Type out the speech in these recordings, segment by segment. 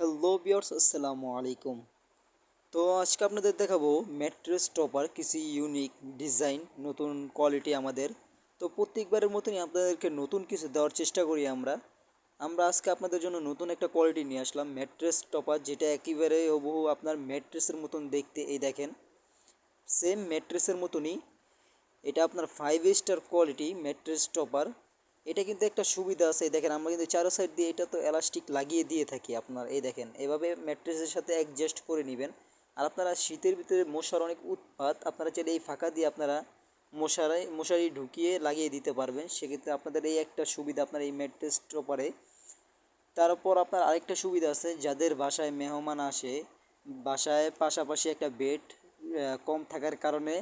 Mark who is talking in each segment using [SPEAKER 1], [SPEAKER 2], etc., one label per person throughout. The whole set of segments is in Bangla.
[SPEAKER 1] হ্যালো বিয়ার্স আসসালামু আলাইকুম। তো আজকে আপনাদের দেখাবো ম্যাট্রেস টপার কিছু ইউনিক ডিজাইন, নতুন কোয়ালিটি আমাদের। তো প্রত্যেকবারের মতনই আপনাদেরকে নতুন কিছু দেওয়ার চেষ্টা করি আমরা। আমরা আজকে আপনাদের জন্য নতুন একটা কোয়ালিটি নিয়ে আসলাম ম্যাট্রেস টপার যেটা একেবারে হুবহু আপনার ম্যাট্রেসের মতন দেখতে, এই দেখেন। সেম ম্যাট্রেসের মতনই, এটা আপনার five star quality mattress topper এটা কিন্তু একটা সুবিধা আছে দেখেন, আমরা কিন্তু চারো সাইড দিয়ে এটা তো এলাস্টিক লাগিয়ে দিয়ে থাকি আপনার, এই দেখেন, এভাবে ম্যাট্রেসের সাথে অ্যাডজাস্ট করে নেবেন। আর আপনারা শীতের ভিতরে মশার অনেক উৎপাত, আপনারা চাইলে এই ফাঁকা দিয়ে আপনারা মশারাই মশারি ঢুকিয়ে লাগিয়ে দিতে পারবেন। সেক্ষেত্রে আপনাদের এই একটা সুবিধা, আপনার এই ম্যাট্রেস টপারে তারপর আপনার আরেকটা সুবিধা আছে, যাদের বাসায় মেহমান আসে, বাসায় পাশাপাশি একটা বেড কম থাকার কারণে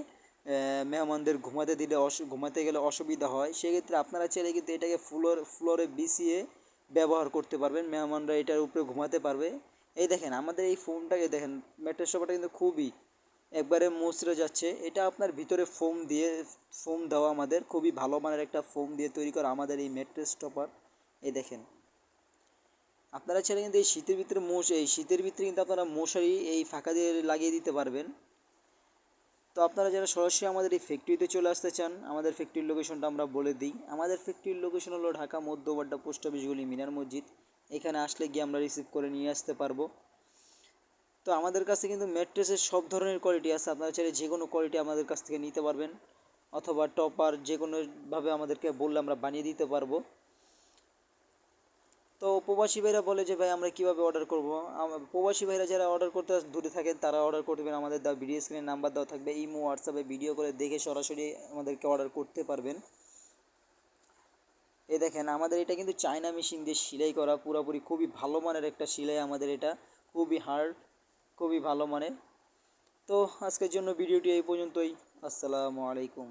[SPEAKER 1] মেহমানদের ঘুমাতে দিলে ঘুমাতে গেলে অসুবিধা হয়। সেক্ষেত্রে আপনারা চাইলে কিন্তু এটাকে ফ্লোর ফ্লোরে বিছিয়ে ব্যবহার করতে পারবেন। মেহমানরা এটার উপরে ঘুমাতে পারবে। এই দেখেন, আমাদের এই ফোমটাকে দেখেন ম্যাট্রেস সোফাটা কিন্তু খুবই একবারে মুচড়ে যাচ্ছে। এটা আপনার ভিতরে ফোম দিয়ে, ফোম দেওয়া আমাদের। খুবই ভালো মানের একটা ফোম দিয়ে তৈরি করা আমাদের এই ম্যাট্রেস টপার এই দেখেন। আপনারা চাইলে কিন্তু এই শীতের ভিতরে মশ, এই শীতের ভিতরে কিন্তু আপনারা মশারি এই ফাঁকা দিয়ে লাগিয়ে দিতে পারবেন। তো আপনারা যারা সরাসরি আমাদের এই ফ্যাক্টরিতে চলে আসতে চান, আমাদের ফ্যাক্টরির লোকেশনটা আমরা বলে দিই। আমাদের ফ্যাক্টরির লোকেশন হলো ঢাকা মধ্যবাড্ডা পোস্ট অফিসগুলি মিনার মসজিদ। এখানে আসলে গিয়ে আমরা রিসিভ করে নিয়ে আসতে পারব। তো আমাদের কাছে কিন্তু ম্যাট্রেসের সব ধরনের কোয়ালিটি আছে। আপনারা চাইলে যে কোনো কোয়ালিটি আমাদের কাছ থেকে নিতে পারবেন, অথবা টপার যে কোনোভাবে আমাদেরকে বললে আমরা বানিয়ে দিতে পারব। তো প্রবাসী ভাইরা বলে যে, ভাই, আমরা কীভাবে অর্ডার করব? প্রবাসী ভাইরা যারা অর্ডার করতে দূরে থাকেন, তারা অর্ডার করবেন আমাদের দেওয়া ভিডিও স্ক্রিনের নাম্বার দেওয়া থাকবে। ইমো হোয়াটসঅ্যাপে ভিডিও করে দেখে সরাসরি আমাদেরকে অর্ডার করতে পারবেন। এ দেখেন, আমাদের এটা কিন্তু চায়না মেশিন দিয়ে সেলাই করা, পুরোপুরি খুবই ভালো মানের একটা সেলাই আমাদের এটা। খুবই হার্ড খুবই ভালো মানের। তো আজকের জন্য ভিডিওটি এই পর্যন্তই। আসসালামু আলাইকুম।